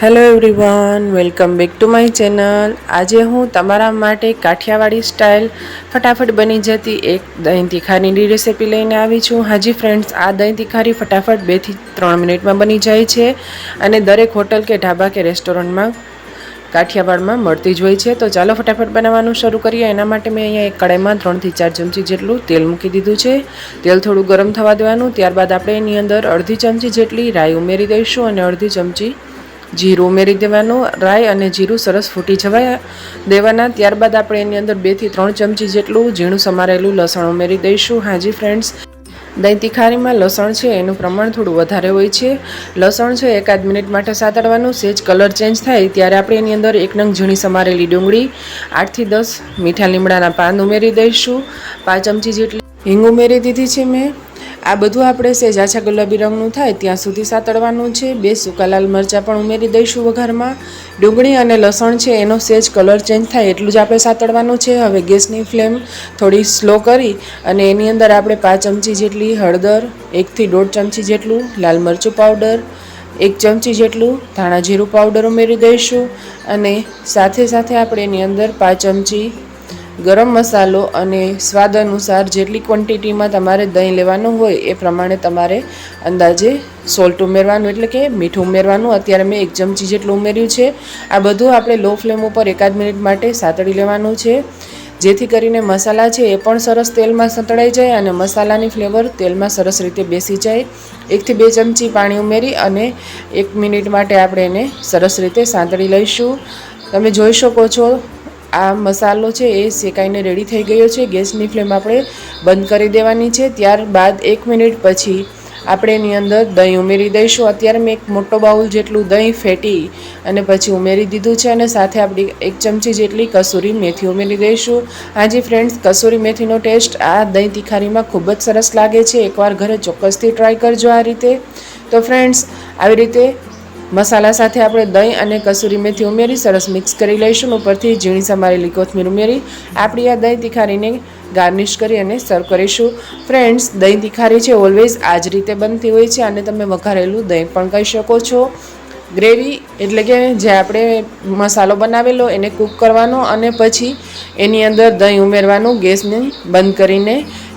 Hello everyone welcome back to my channel આજે હું તમારા માટે કાઠિયાવાડી સ્ટાઇલ ફટાફટ બની જતી એક દહીં તીખારીની રેસીપી લઈને આવી છું. હાજી ફ્રેન્ડ્સ આ દહીં તીખારી ફટાફટ બેથી ત્રણ મિનિટમાં બની જાય છે અને દરેક હોટલ કે ઢાબા કે રેસ્ટોરન્ટમાં કાઠિયાવાડમાં મળતી જ હોય છે. તો ચાલો ફટાફટ બનાવવાનું શરૂ કરીએ. એના માટે મેં અહીંયા એક કડાઈમાં ત્રણથી ચાર ચમચી જેટલું તેલ મૂકી દીધું છે. તેલ થોડું ગરમ થવા દેવાનું. ત્યારબાદ આપણે એની અંદર અડધી ચમચી જેટલી રાઈ ઉમેરી દઈશું અને અડધી ચમચી જીરું ઉમેરી દેવાનું, રાઈ અને જીરું સરસ ફૂટી જવા દેવાના. ત્યારબાદ આપણે એની અંદર બેથી ત્રણ ચમચી જેટલું ઝીણું સમારેલું લસણ ઉમેરી દઈશું. હાજી ફ્રેન્ડ્સ દહીં તીખારીમાં લસણ છે, એનું પ્રમાણ થોડું વધારે હોય છે. લસણ છે એકાદ મિનિટ માટે સાતડવાનું, સેજ કલર ચેન્જ થાય ત્યારે આપણે એની અંદર એક નંગ ઝીણી સમારેલી ડુંગળી આઠથી દસ મીઠા લીમડાના પાન ઉમેરી દઈશું. પાંચ ચમચી જેટલી હિંગ ઉમેરી દીધી છે મેં. આ બધું આપણે સેજ આછા ગુલાબી રંગનું થાય, ત્યાં સુધી સાતળવાનું છે. બે સૂકા લાલ મરચાં પણ ઉમેરી દઈશું વઘારમાં. ડુંગળી અને લસણ છે, એનો સેજ કલર ચેન્જ થાય એટલું જ આપણે સાતળવાનું છે. હવે ગેસની ફ્લેમ થોડી સ્લો કરી અને એની અંદર આપણે પાંચ ચમચી જેટલી હળદર, એકથી દોઢ ચમચી જેટલું લાલ મરચું પાવડર, એક ચમચી જેટલું ધાણા જીરું પાવડર ઉમેરી દઈશું અને સાથે સાથે આપણે એની અંદર પાંચ ચમચી ગરમ મસાલો અને સ્વાદ અનુસાર જેટલી ક્વોન્ટિટીમાં તમારે દહીં લેવાનું હોય એ પ્રમાણે તમારે અંદાજે સોલ્ટ ઉમેરવાનું એટલે કે મીઠું ઉમેરવાનું. અત્યારે મેં એક ચમચી જેટલું ઉમેર્યું છે. આ બધું આપણે લો ફ્લેમ ઉપર એકાદ મિનિટ માટે સાતળી લેવાનું છે. જેથી કરીને મસાલા છે એ પણ સરસ તેલમાં સંતળાઈ જાય અને મસાલાની ફ્લેવર તેલમાં સરસ રીતે બેસી જાય. એકથી બે ચમચી પાણી ઉમેરી અને એક મિનિટ માટે આપણે એને સરસ રીતે સાંતળી લઈશું. તમે જોઈ શકો છો આ મસાલો છે એ શેકાઈને રેડી થઈ ગયો છે. ગેસની ફ્લેમ આપણે બંધ કરી દેવાની છે. ત્યારબાદ એક મિનિટ પછી આપણે એની અંદર દહીં ઉમેરી દઈશું. અત્યારે મેં એક મોટો બાઉલ જેટલું દહીં ફેટી અને પછી ઉમેરી દીધું છે અને સાથે આપણી એક ચમચી જેટલી કસૂરી મેથી ઉમેરી દઈશું. હાજી ફ્રેન્ડ્સ, કસૂરી મેથીનો ટેસ્ટ આ દહીં તિખારીમાં ખૂબ જ સરસ લાગે છે. એકવાર ઘરે ચોક્કસથી ટ્રાય કરજો આ રીતે. તો ફ્રેન્ડ્સ, આવી રીતે મસાલા સાથે આપણે દહીં અને કસૂરી મેથી ઉમેરી સરસ મિક્સ કરી લઈશું ઉપરથી ઝીણી સમારેલી કોથમીર ઉમેરી આપણી આ દહીં તિખારીને ગાર્નિશ કરી અને સર્વ કરીશું. ફ્રેન્ડ્સ દહીં તિખારી છે ઓલવેઝ આ જ રીતે બનતી હોય છે અને તમે વઘારેલું દહીં પણ કહી શકો છો. ગ્રેવી એટલે કે જે આપણે મસાલો બનાવેલો એને કૂક કરવાનો અને પછી એની અંદર દહીં ઉમેરવાનું ગેસને બંધ કરીને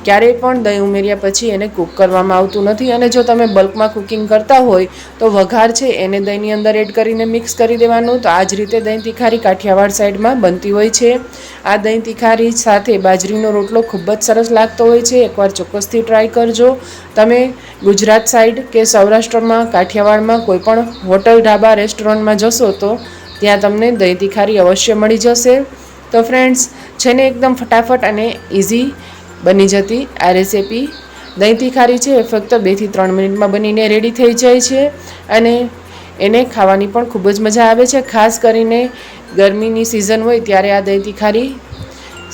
ક્યારેય પણ દહીં ઉમેર્યા પછી એને કૂક કરવામાં આવતું નથી અને જો તમે બલ્કમાં કુકિંગ કરતા હોય તો વઘાર છે એને દહીંની અંદર એડ કરીને મિક્સ કરી દેવાનું. તો આ જ રીતે દહીં તિખારી કાઠિયાવાડ સાઈડમાં બનતી હોય છે. આ દહીં તિખારી સાથે બાજરીનો રોટલો ખૂબ જ સરસ લાગતો હોય છે. એકવાર ચોક્કસથી ટ્રાય કરજો. તમે ગુજરાત સાઈડ કે સૌરાષ્ટ્રમાં, કાઠિયાવાડમાં કોઈ પણ હોટલ ઢાબા રેસ્ટોરન્ટમાં જશો તો ત્યાં તમને દહીં તિખારી અવશ્ય મળી જશે. તો ફ્રેન્ડ્સ છે ને એકદમ ફટાફટ અને ઇઝી બની જતી. આ રેસીપી દહીં તીખારી છે એ ફક્ત બેથી ત્રણ મિનિટમાં બનીને રેડી થઈ જાય છે અને એને ખાવાની પણ ખૂબ જ મજા આવે છે. ખાસ કરીને ગરમીની સિઝન હોય ત્યારે આ દહીં તીખારી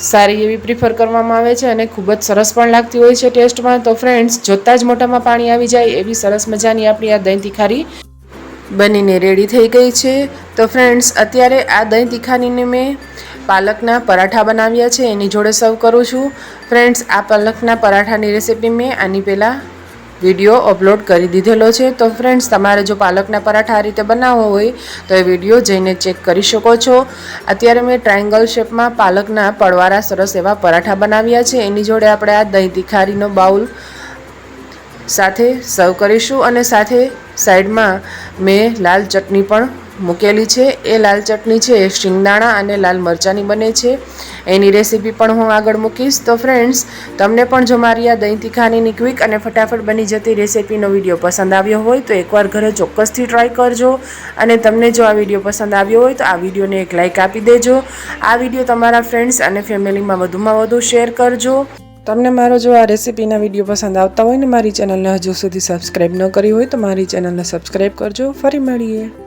સારી એવી પ્રિફર કરવામાં આવે છે અને ખૂબ જ સરસ પણ લાગતી હોય છે ટેસ્ટમાં. તો ફ્રેન્ડ્સ જોતાં જ મોટામાં પાણી આવી જાય એવી સરસ મજાની આપણી આ દહીં તીખારી બનીને રેડી થઈ ગઈ છે. તો ફ્રેન્ડ્સ અત્યારે આ દહીં તીખારીને મેં પાલકના પરાઠા બનાવ્યા છે, એની જોડે સર્વ કરું છું. ફ્રેન્ડ્સ આ પાલકના પરાઠાની રેસીપી મેં આની પહેલાં વીડિયો અપલોડ કરી દીધેલો છે. તો ફ્રેન્ડ્સ તમારે જો પાલકના પરાઠા આ રીતે બનાવવો હોય, તો એ વીડિયો જઈને ચેક કરી શકો છો. અત્યારે મેં ટ્રાયંગલ શેપમાં પાલકના પડવારા સરસ એવા પરાઠા બનાવ્યા છે. એની જોડે આપણે આ દહીં તિખારીનો બાઉલ સાથે સર્વ કરીશું અને સાથે સાઈડમાં મેં લાલ ચટણી પણ મૂકેલી છે. એ લાલ ચટણી છે, એ શિંગદાણા અને લાલ મરચાંની બને છે. એની રેસીપી પણ હું આગળ મૂકીશ. તો ફ્રેન્ડ્સ તમને પણ જો મારી આ દહીં તીખાનીની ક્વિક અને ફટાફટ બની જતી રેસીપીનો વીડિયો પસંદ આવ્યો હોય, તો એકવાર ઘરે ચોક્કસથી ટ્રાય કરજો. અને તમને જો આ વીડિયો પસંદ આવ્યો હોય, તો આ વિડીયોને એક લાઇક આપી દેજો. આ વીડિયો તમારા ફ્રેન્ડ્સ અને ફેમિલીમાં વધુમાં વધુ શેર કરજો. તમને મારો જો આ રેસીપીના વીડિયો પસંદ આવતા હોય ને મારી ચેનલને હજુ સુધી સબસ્ક્રાઈબ ન કરી હોય, તો મારી ચેનલને સબસ્ક્રાઈબ કરજો. ફરી મળીએ.